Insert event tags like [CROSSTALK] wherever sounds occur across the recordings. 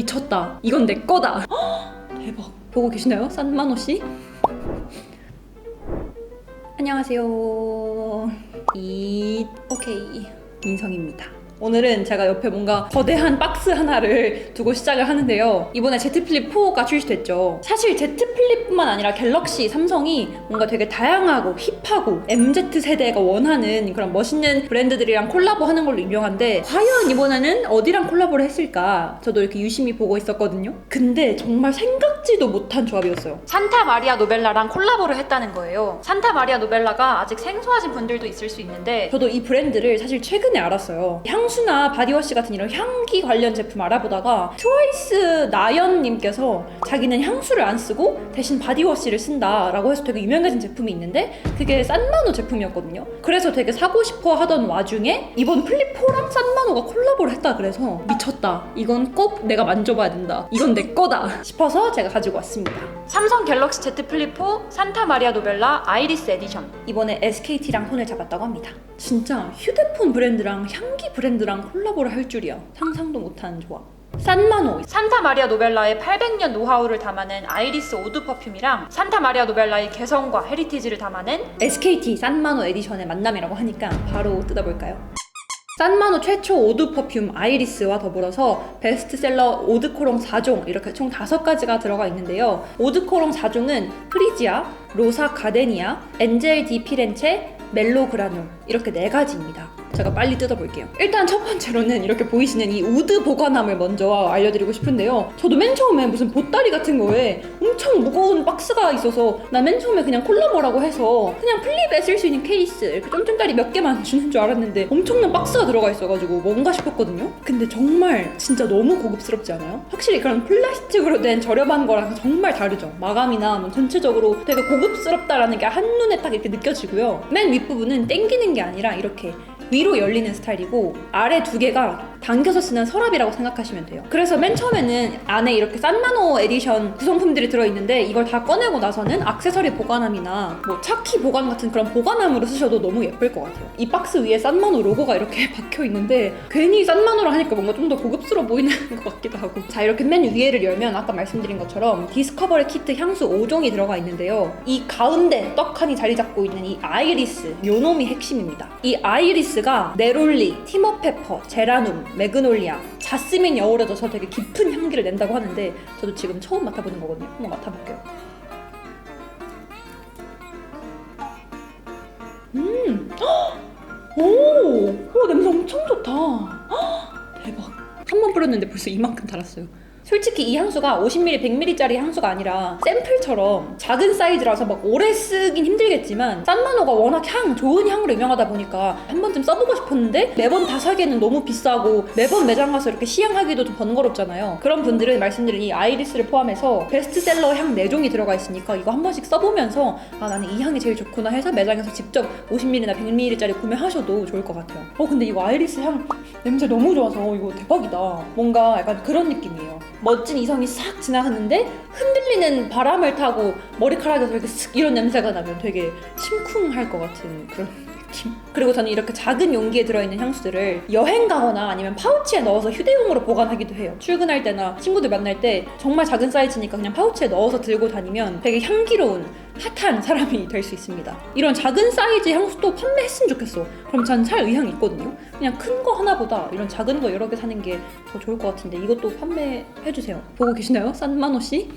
미쳤다. 이건 내 거다. 헉, [GASPS] 대박. 보고 계시나요? 산마노 씨? 안녕하세요. 이 오케이 민성입니다. 오늘은 제가 옆에 뭔가 거대한 박스 하나를 두고 시작을 하는데요. 이번에 Z 플립 4가 출시됐죠. 사실 Z 플립뿐만 아니라 갤럭시, 삼성이 뭔가 되게 다양하고 힙하고 MZ 세대가 원하는 그런 멋있는 브랜드들이랑 콜라보하는 걸로 유명한데 과연 이번에는 어디랑 콜라보를 했을까? 저도 이렇게 유심히 보고 있었거든요. 근데 정말 생각지도 못한 조합이었어요. 산타 마리아 노벨라랑 콜라보를 했다는 거예요. 산타 마리아 노벨라가 아직 생소하신 분들도 있을 수 있는데 저도 이 브랜드를 사실 최근에 알았어요. 향 수나 바디워시 같은 이런 향기 관련 제품 알아보다가 트와이스 나연님께서 자기는 향수를 안 쓰고 대신 바디워시를 쓴다라고 해서 되게 유명해진 제품이 있는데 그게 산마노 제품이었거든요. 그래서 되게 사고 싶어 하던 와중에 이번 플립4랑 산마노가 콜라보를 했다 그래서 미쳤다. 이건 꼭 내가 만져봐야 된다. 이건 내 거다 싶어서 제가 가지고 왔습니다. 삼성 갤럭시 Z 플립 4 산타 마리아 노벨라 아이리스 에디션 이번에 SKT랑 손을 잡았다고 합니다. 진짜 휴대폰 브랜드랑 향기 브랜드 랑 콜라보를 할 줄이야. 상상도 못하는 조합. 산마노 산타 마리아 노벨라의 800년 노하우를 담아낸 아이리스 오드 퍼퓸이랑 산타 마리아 노벨라의 개성과 헤리티지를 담아낸 SKT 산마노 에디션의 만남이라고 하니까 바로 뜯어볼까요? 산마노 최초 오드 퍼퓸 아이리스와 더불어서 베스트셀러 오드코롱 4종 이렇게 총 5가지가 들어가 있는데요. 오드코롱 4종은 프리지아, 로사 가데니아, 엔젤 디 피렌체, 멜로 그라놀 이렇게 네 가지입니다. 제가 빨리 뜯어볼게요. 일단 첫 번째로는 이렇게 보이시는 이 우드 보관함을 먼저 알려드리고 싶은데요. 저도 맨 처음에 무슨 보따리 같은 거에 엄청 무거운 박스가 있어서 나 맨 처음에 그냥 콜라보라고 해서 그냥 플립에 쓸 수 있는 케이스 이렇게 점점짜리 몇 개만 [LAUGHS] 주는 줄 알았는데 엄청난 박스가 들어가 있어가지고 뭔가 싶었거든요. 근데 정말 진짜 너무 고급스럽지 않아요? 확실히 그런 플라스틱으로 된 저렴한 거랑 정말 다르죠. 마감이나 뭐 전체적으로 되게 고급스럽다라는 게 한눈에 딱 이렇게 느껴지고요. 맨 윗부분은 땡기는 게 아니라 이렇게 위로 열리는 스타일이고 아래 두 개가 당겨서 쓰는 서랍이라고 생각하시면 돼요. 그래서 맨 처음에는 안에 이렇게 산나노 에디션 구성품들이 들어있는데 이걸 다 꺼내고 나서는 액세서리 보관함이나 뭐 차키 보관 같은 그런 보관함으로 쓰셔도 너무 예쁠 것 같아요. 이 박스 위에 산마노 로고가 이렇게 [LAUGHS] 박혀 있는데 괜히 산마노로 하니까 뭔가 좀 더 고급스러워 보이는 [LAUGHS] 것 같기도 하고 자 이렇게 맨 위에를 열면 아까 말씀드린 것처럼 디스커버리 키트 향수 5종이 들어가 있는데요. 이 가운데 떡하니 자리 잡고 있는 이 아이리스 요 놈이 핵심입니다. 이 아이리스가 네롤리, 티머페퍼, 제라눔, 매그놀리아, 자스민 여울에 져서 되게 깊은 향기를 낸다고 하는데 저도 지금 처음 맡아보는 거거든요. 한번 맡아볼게요. 음, 헉! 오, 오 냄새 엄청 좋다. 헉, 대박. 한 번 뿌렸는데 벌써 이만큼 달았어요. 솔직히 이 향수가 50ml, 100ml짜리 향수가 아니라 샘플처럼 작은 사이즈라서 막 오래 쓰긴 힘들겠지만 산마노가 워낙 향 좋은 향으로 유명하다 보니까 한 번쯤 써보고 싶었는데 매번 다 사기에는 너무 비싸고 매번 매장 가서 이렇게 시향하기도 좀 번거롭잖아요. 그런 분들은 말씀드린 이 아이리스를 포함해서 베스트셀러 향 4종이 들어가 있으니까 이거 한 번씩 써보면서 아 나는 이 향이 제일 좋구나 해서 매장에서 직접 50ml나 100ml짜리 구매하셔도 좋을 것 같아요. 어 근데 이거 아이리스 향 냄새 너무 좋아서 이거 대박이다. 뭔가 약간 그런 느낌이에요. 멋진 이성이 싹 지나갔는데 흔들리는 바람을 타고 머리카락에서 이렇게 슥 이런 냄새가 나면 되게 심쿵할 것 같은 그런 느낌. 그리고 저는 이렇게 작은 용기에 들어있는 향수들을 여행 가거나 아니면 파우치에 넣어서 휴대용으로 보관하기도 해요. 출근할 때나 친구들 만날 때 정말 작은 사이즈니까 그냥 파우치에 넣어서 들고 다니면 되게 향기로운 핫한 사람이 [LAUGHS] 될 수 있습니다. 이런 작은 사이즈 향수도 판매했으면 좋겠어. 그럼 전 살 의향이 있거든요. 그냥 큰 거 하나보다 이런 작은 거 여러 개 사는 게 더 좋을 것 같은데 이것도 판매해주세요. 보고 계시나요? 산마노 씨?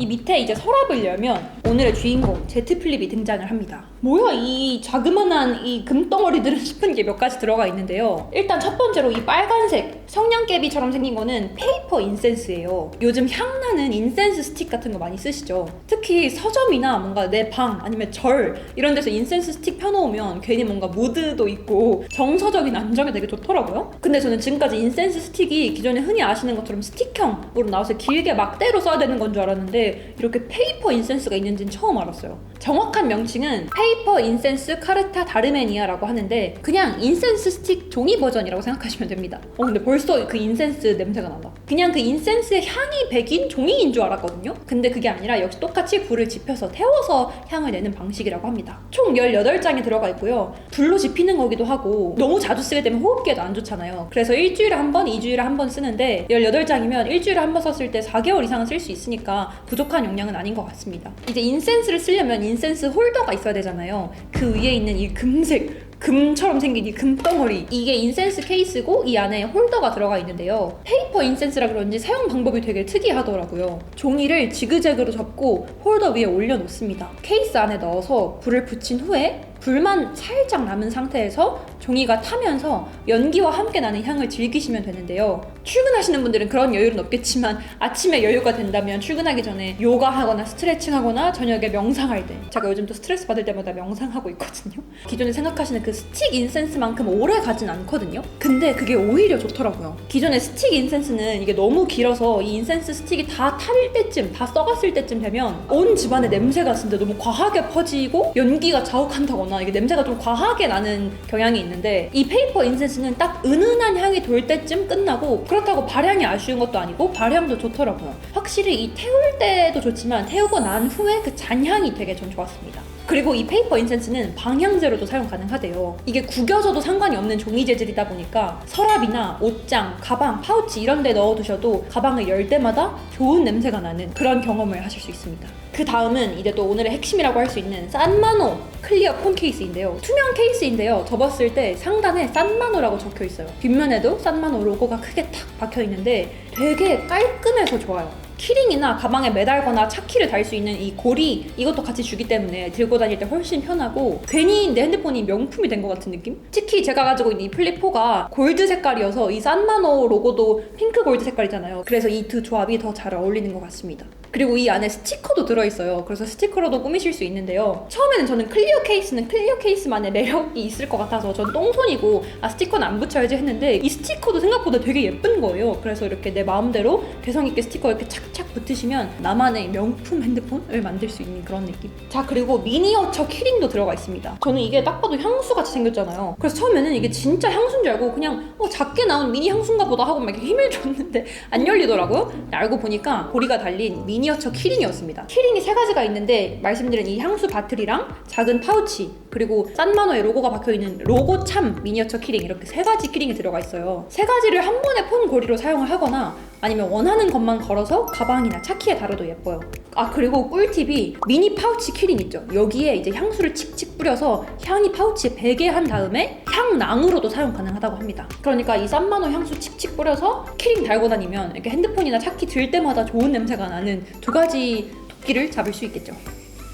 이 밑에 이제 서랍을 열면 오늘의 주인공 제트 플립이 등장을 합니다. 뭐야 이 자그만한 이 금덩어리들은 [LAUGHS] 싶은 게 몇 가지 들어가 있는데요. 일단 첫 번째로 이 빨간색 성냥개비처럼 생긴 거는 페이퍼 인센스예요. 요즘 향나는 인센스 스틱 같은 거 많이 쓰시죠. 특히 서점이나 뭔가 내 방 아니면 절 이런 데서 인센스 스틱 펴놓으면 괜히 뭔가 무드도 있고 정서적인 안정이 되게 좋더라고요. 근데 저는 지금까지 인센스 스틱이 기존에 흔히 아시는 것처럼 스틱형으로 나와서 길게 막대로 써야 되는 건 줄 알았는데 이렇게 페이퍼 인센스가 있는지는 처음 알았어요. 정확한 명칭은 페이퍼 인센스 카르타 다르메니아라고 하는데 그냥 인센스 스틱 종이 버전이라고 생각하시면 됩니다. 어 근데 벌써 그 인센스 냄새가 난다. 그냥 그 인센스의 향이 백인 종이인 줄 알았거든요. 근데 그게 아니라 역시 똑같이 불을 지펴서 태워서 향을 내는 방식이라고 합니다. 총 18장이 들어가 있고요. 불로 지피는 거기도 하고 너무 자주 쓰게 되면 호흡기에도 안 좋잖아요. 그래서 일주일에 한 번, 이주일에 한 번 쓰는데 18장이면 일주일에 한 번 썼을 때 4개월 이상은 쓸 수 있으니까 부족한 용량은 아닌 것 같습니다. 이제 인센스를 쓰려면 인센스 홀더가 있어야 되잖아요. 그 위에 있는 이 금색 금처럼 생긴 이 금덩어리. 이게 인센스 케이스고 이 안에 홀더가 들어가 있는데요. 페이퍼 인센스라 그런지 사용 방법이 되게 특이하더라고요. 종이를 지그재그로 접고 홀더 위에 올려놓습니다. 케이스 안에 넣어서 불을 붙인 후에 불만 살짝 남은 상태에서 종이가 타면서 연기와 함께 나는 향을 즐기시면 되는데요. 출근하시는 분들은 그런 여유는 없겠지만 아침에 여유가 된다면 출근하기 전에 요가하거나 스트레칭하거나 저녁에 명상할 때 제가 요즘 또 스트레스 받을 때마다 명상하고 있거든요. 기존에 생각하시는 그 스틱 인센스만큼 오래 가진 않거든요. 근데 그게 오히려 좋더라고요. 기존에 스틱 인센스는 이게 너무 길어서 이 인센스 스틱이 다 탈 때쯤, 다 썩었을 때쯤 되면 온 집안에 냄새가 진짜 너무 과하게 퍼지고 연기가 자욱한다거나 이게 냄새가 좀 과하게 나는 경향이 있는데 이 페이퍼 인센스는 딱 은은한 향이 돌 때쯤 끝나고 그렇다고 발향이 아쉬운 것도 아니고 발향도 좋더라고요. 확실히 이 태울 때도 좋지만 태우고 난 후에 그 잔향이 되게 전 좋았습니다. 그리고 이 페이퍼 인센스는 방향제로도 사용 가능하대요. 이게 구겨져도 상관이 없는 종이 재질이다 보니까 서랍이나 옷장, 가방, 파우치 이런 데 넣어 두셔도 가방을 열 때마다 좋은 냄새가 나는 그런 경험을 하실 수 있습니다. 그 다음은 이제 또 오늘의 핵심이라고 할 수 있는 산마노 클리어 폰 케이스인데요. 투명 케이스인데요. 접었을 때 상단에 산마노라고 적혀 있어요. 뒷면에도 산마노 로고가 크게 탁 박혀 있는데 되게 깔끔해서 좋아요. 키링이나 가방에 매달거나 차키를 달 수 있는 이 고리 이것도 같이 주기 때문에 들고 다닐 때 훨씬 편하고 괜히 내 핸드폰이 명품이 된 것 같은 느낌? 특히 제가 가지고 있는 이 플립4가 골드 색깔이어서 이 산마노 로고도 핑크 골드 색깔이잖아요. 그래서 이 두 조합이 더 잘 어울리는 것 같습니다. 그리고 이 안에 스티커도 들어있어요. 그래서 스티커로도 꾸미실 수 있는데요. 처음에는 저는 클리어 케이스는 클리어 케이스만의 매력이 있을 것 같아서 전 똥손이고 아 스티커는 안 붙여야지 했는데 이 스티커도 생각보다 되게 예쁜 거예요. 그래서 이렇게 내 마음대로 개성 있게 스티커 이렇게 착착 붙으시면 나만의 명품 핸드폰을 만들 수 있는 그런 느낌. 자 그리고 미니어처 키링도 들어가 있습니다. 저는 이게 딱 봐도 향수 같이 생겼잖아요. 그래서 처음에는 이게 진짜 향수인 줄 알고 그냥 어, 작게 나온 미니 향수인가 보다 하고 막 이렇게 힘을 줬는데 안 열리더라고요. 알고 보니까 고리가 달린 미니 어처 키링이었습니다. 키링이 세 가지가 있는데 말씀드린 이 향수 바틀이랑 작은 파우치 그리고 산마노의 로고가 박혀 있는 로고 참 미니어처 키링 이렇게 세 가지 키링이 들어가 있어요. 세 가지를 한 번에 폰 고리로 사용을 하거나 아니면 원하는 것만 걸어서 가방이나 차키에 달아도 예뻐요. 아 그리고 꿀팁이 미니 파우치 키링 있죠. 여기에 이제 향수를 칙칙 뿌려서 향이 파우치에 배게 한 다음에 향낭으로도 사용 가능하다고 합니다. 그러니까 이 산마노 향수 칙칙 뿌려서 키링 달고 다니면 이렇게 핸드폰이나 차키 들 때마다 좋은 냄새가 나는 두 가지 토끼를 잡을 수 있겠죠.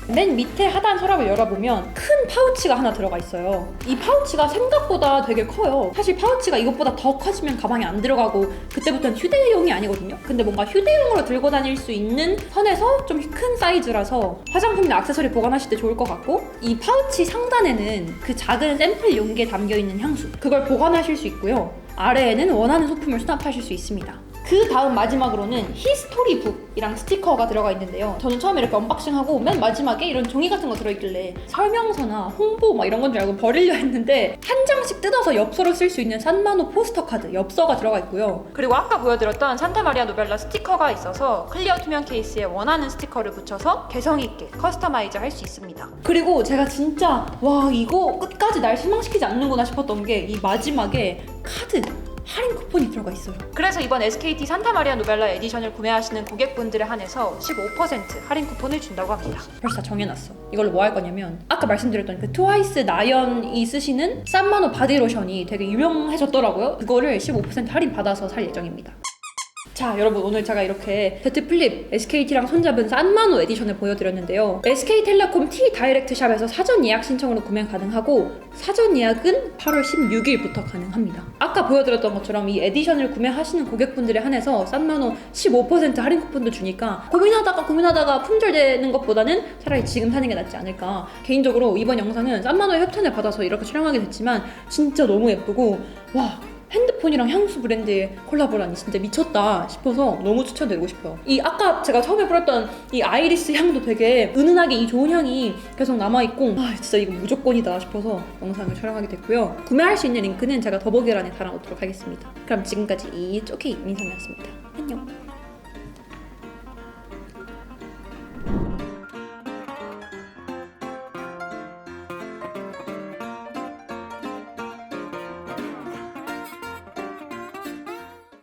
맨 밑에 하단 서랍을 열어보면 큰 파우치가 하나 들어가 있어요. 이 파우치가 생각보다 되게 커요. 사실 파우치가 이것보다 더 커지면 가방에 안 들어가고 그때부터는 휴대용이 아니거든요. 근데 뭔가 휴대용으로 들고 다닐 수 있는 선에서 좀 큰 사이즈라서 화장품이나 액세서리 보관하실 때 좋을 것 같고 이 파우치 상단에는 그 작은 샘플 용기에 담겨 있는 향수 그걸 보관하실 수 있고요. 아래에는 원하는 소품을 수납하실 수 있습니다. 그 다음 마지막으로는 히스토리 북이랑 스티커가 들어가 있는데요. 저는 처음에 이렇게 언박싱하고 맨 마지막에 이런 종이 같은 거 들어있길래 설명서나 홍보 막 이런 건 줄 알고 버리려 했는데 한 장씩 뜯어서 엽서로 쓸 수 있는 산마노 포스터 카드 엽서가 들어가 있고요. 그리고 아까 보여드렸던 산타마리아 노벨라 스티커가 있어서 클리어 투명 케이스에 원하는 스티커를 붙여서 개성 있게 커스터마이즈 할 수 있습니다. 그리고 제가 진짜 와 이거 끝까지 날 실망시키지 않는구나 싶었던 게 이 마지막에 카드 할인 쿠폰이 들어가 있어요. 그래서 이번 SKT 산타마리아 노벨라 에디션을 구매하시는 고객분들에 한해서 15% 할인 쿠폰을 준다고 합니다. 벌써 다 정해놨어. 이걸로 뭐 할 거냐면 아까 말씀드렸던 그 트와이스 나연이 쓰시는 산마노 바디로션이 되게 유명해졌더라고요. 그거를 15% 할인 받아서 살 예정입니다. 자 여러분 오늘 제가 이렇게 Z 플립 SKT랑 손잡은 산마노 에디션을 보여드렸는데요. SK텔레콤 T 다이렉트 샵에서 사전 예약 신청으로 구매 가능하고 사전 예약은 8월 16일부터 가능합니다. 아까 보여드렸던 것처럼 이 에디션을 구매하시는 고객분들에 한해서 산마노 15% 할인 쿠폰도 주니까 고민하다가 고민하다가 품절되는 것보다는 차라리 지금 사는 게 낫지 않을까. 개인적으로 이번 영상은 산마노의 협찬을 받아서 이렇게 촬영하게 됐지만 진짜 너무 예쁘고 와 핸드폰이랑 향수 브랜드의 콜라보라니 진짜 미쳤다 싶어서 너무 추천드리고 싶어요. 이 아까 제가 처음에 뿌렸던 이 아이리스 향도 되게 은은하게 이 좋은 향이 계속 남아있고 아 진짜 이거 무조건이다 싶어서 영상을 촬영하게 됐고요. 구매할 수 있는 링크는 제가 더보기란에 달아놓도록 하겠습니다. 그럼 지금까지 이 쪼케이 민성이었습니다. 안녕.